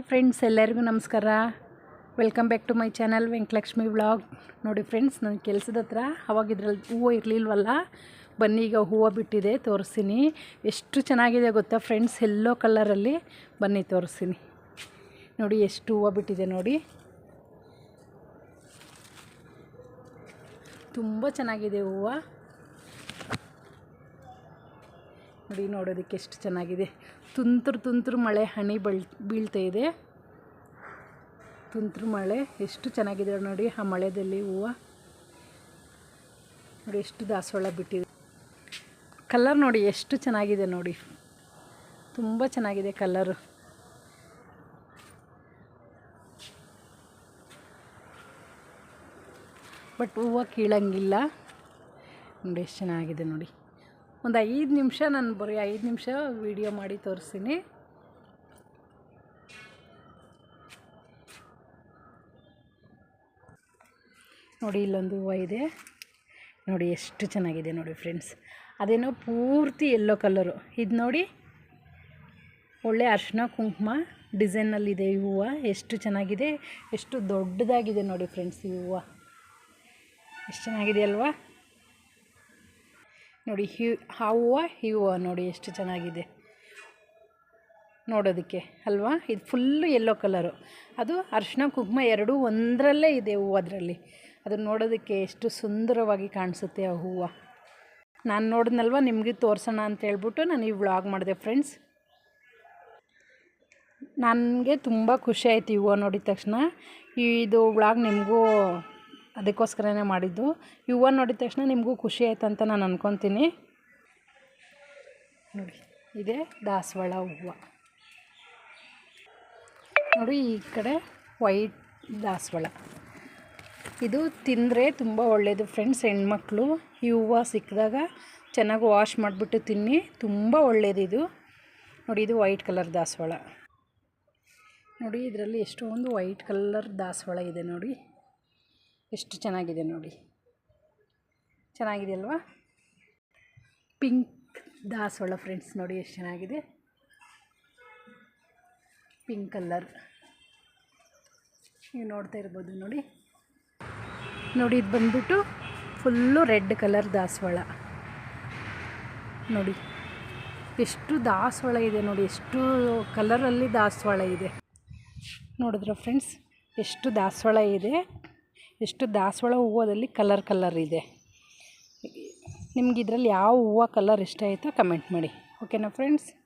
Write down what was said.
Hi friends ಎಲ್ಲರಿಗೂ ನಮಸ್ಕಾರ. Welcome back to my channel Venkatalakshmi vlog ನೋಡಿ ಫ್ರೆಂಡ್ಸ್ ನನ್ನ ಕೆಲಸದ ಹತ್ರ ಅವಾಗ ಇದ್ರಲ್ಲಿ ಹೂವು ಇರಲಿಲ್ವಲ್ಲ? ಬನ್ನಿ ಈಗ ಹೂವು ಬಿಟ್ಟಿದೆ, ತೋರಿಸ್ತೀನಿ. ಎಷ್ಟು ಚೆನ್ನಾಗಿದೆ ಗೊತ್ತಾ ಫ್ರೆಂಡ್ಸ್ ಎಲ್ಲೋ ಕಲರಲ್ಲಿ ಬನ್ನಿ ತೋರಿಸ್ತೀನಿ. ನೋಡಿ ಎಷ್ಟು ಹೂವು ಬಿಟ್ಟಿದೆ ನೋಡಿ. ತುಂಬ ಚೆನ್ನಾಗಿದೆ ಹೂವು. ನೋಡಿ ನೋಡೋದಕ್ಕೆ ಎಷ್ಟು ಚೆನ್ನಾಗಿದೆ. ತುಂತುರು ತುಂತುರು ಮಳೆ, ಹನಿ ಬೀಳ್ ಬೀಳ್ತಾ ಇದೆ. ತುಂತುರು ಮಳೆ, ಎಷ್ಟು ಚೆನ್ನಾಗಿದೆ ನೋಡಿ ಆ ಮಳೆದಲ್ಲಿ ಹೂವು. ನೋಡಿ ಎಷ್ಟು ದಾಸವಾಳ ಬಿಟ್ಟಿದೆ. ಕಲರ್ ನೋಡಿ ಎಷ್ಟು ಚೆನ್ನಾಗಿದೆ ನೋಡಿ. ತುಂಬ ಚೆನ್ನಾಗಿದೆ ಕಲರು ಬಟ್ ಹೂವು ಕೀಳಂಗಿಲ್ಲ. ನೋಡಿ ಎಷ್ಟು ಚೆನ್ನಾಗಿದೆ ನೋಡಿ. ಒಂದು ಐದು ನಿಮಿಷ ನಾನು ಬರೀ ಐದು ನಿಮಿಷ ವಿಡಿಯೋ ಮಾಡಿ ತೋರಿಸ್ತೀನಿ. ನೋಡಿ ಇಲ್ಲೊಂದು ಹೂವು ಇದೆ. ನೋಡಿ ಎಷ್ಟು ಚೆನ್ನಾಗಿದೆ ನೋಡಿ ಫ್ರೆಂಡ್ಸ್ ಅದೇನೋ ಪೂರ್ತಿ ಎಲ್ಲೋ ಕಲರು ಇದು ನೋಡಿ ಒಳ್ಳೆ ಅರ್ಶಿನ ಕುಂಕುಮ ಡಿಸೈನಲ್ಲಿದೆ ಈ ಹೂವು. ಎಷ್ಟು ಚೆನ್ನಾಗಿದೆ, ಎಷ್ಟು ದೊಡ್ಡದಾಗಿದೆ ನೋಡಿ ಫ್ರೆಂಡ್ಸ್ ಈ ಹೂವು. ಎಷ್ಟು ಚೆನ್ನಾಗಿದೆ ಅಲ್ವಾ? ನೋಡಿ ಹಿ ಆ ಹೂವು ಹೂವು ನೋಡಿ ಎಷ್ಟು ಚೆನ್ನಾಗಿದೆ. ನೋಡೋದಕ್ಕೆ, ಅಲ್ವಾ? ಇದು ಫುಲ್ಲು ಯೆಲ್ಲೋ ಕಲರು ಅದು ಅರ್ಶಿನ ಕುಂಕುಮ ಎರಡೂ ಒಂದರಲ್ಲೇ ಇದೆ ಹೂವು ಅದರಲ್ಲಿ. ಅದನ್ನು ನೋಡೋದಕ್ಕೆ ಎಷ್ಟು ಸುಂದರವಾಗಿ ಕಾಣಿಸುತ್ತೆ ಆ ಹೂವು. ನಾನು ನೋಡಿದ್ನಲ್ವ? ನಿಮಗೆ ತೋರಿಸೋಣ ಅಂತ ಹೇಳ್ಬಿಟ್ಟು ನಾನು ಈ ವ್ಲಾಗ್ ಮಾಡಿದೆ ಫ್ರೆಂಡ್ಸ್ ನನಗೆ ತುಂಬ ಖುಷಿ ಆಯಿತು ಹೂವು ನೋಡಿದ ತಕ್ಷಣ. ಇದು ವ್ಲಾಗ್ ನಿಮಗೂ ಅದಕ್ಕೋಸ್ಕರನೇ ಮಾಡಿದ್ದು. ಈ ಹೂವು ನೋಡಿದ ತಕ್ಷಣ ನಿಮಗೂ ಖುಷಿ ಆಯ್ತು ಅಂತ ನಾನು ಅಂದ್ಕೊತೀನಿ ನೋಡಿ, ಇದೇ ದಾಸವಾಳ ಹೂವು. ನೋಡಿ, ಈ ಕಡೆ ವೈಟ್ ದಾಸವಾಳ. ಇದು ತಿಂದರೆ ತುಂಬ ಒಳ್ಳೆಯದು ಫ್ರೆಂಡ್ಸ್, ಹೆಣ್ಮಕ್ಳು. ಈ ಹೂವು ಸಿಕ್ಕಿದಾಗ ಚೆನ್ನಾಗಿ ವಾಶ್ ಮಾಡಿಬಿಟ್ಟು ತಿನ್ನಿ, ತುಂಬ ಒಳ್ಳೆಯದಿದು ನೋಡಿ, ಇದು ವೈಟ್ ಕಲರ್ ದಾಸವಾಳ. ನೋಡಿ, ಇದರಲ್ಲಿ ಎಷ್ಟೊಂದು ವೈಟ್ ಕಲರ್ ದಾಸವಾಳ ಇದೆ ನೋಡಿ. ಎಷ್ಟು ಚೆನ್ನಾಗಿದೆ ನೋಡಿ. ಚೆನ್ನಾಗಿದೆ ಅಲ್ವಾ ಪಿಂಕ್ ದಾಸವಾಳ ಫ್ರೆಂಡ್ಸ್ ನೋಡಿ ಎಷ್ಟು ಚೆನ್ನಾಗಿದೆ. ಪಿಂಕ್ ಕಲ್ಲರ್ ನೀವು ನೋಡ್ತಾ ಇರ್ಬೋದು ನೋಡಿ. ನೋಡಿ, ಇದು ಬಂದ್ಬಿಟ್ಟು ಫುಲ್ಲು ರೆಡ್ ಕಲರ್ ದಾಸವಾಳ. ನೋಡಿ, ಎಷ್ಟು ದಾಸವಾಳ ಇದೆ ನೋಡಿ, ಎಷ್ಟು ಕಲರಲ್ಲಿ ದಾಸವಾಳ ಇದೆ. ನೋಡಿದ್ರ ಫ್ರೆಂಡ್ಸ್, ಎಷ್ಟು ದಾಸವಾಳ ಇದೆ. ಎಷ್ಟು ದಾಸವಾಳ ಹೂವದಲ್ಲಿ ಕಲರ್ ಕಲರ್ ಇದೆ. ನಿಮ್ಗೆ ಇದರಲ್ಲಿ ಯಾವ ಹೂವು ಕಲರ್ ಇಷ್ಟ ಆಯಿತೋ ಕಮೆಂಟ್ ಮಾಡಿ. ಓಕೆನಾ ಫ್ರೆಂಡ್ಸ್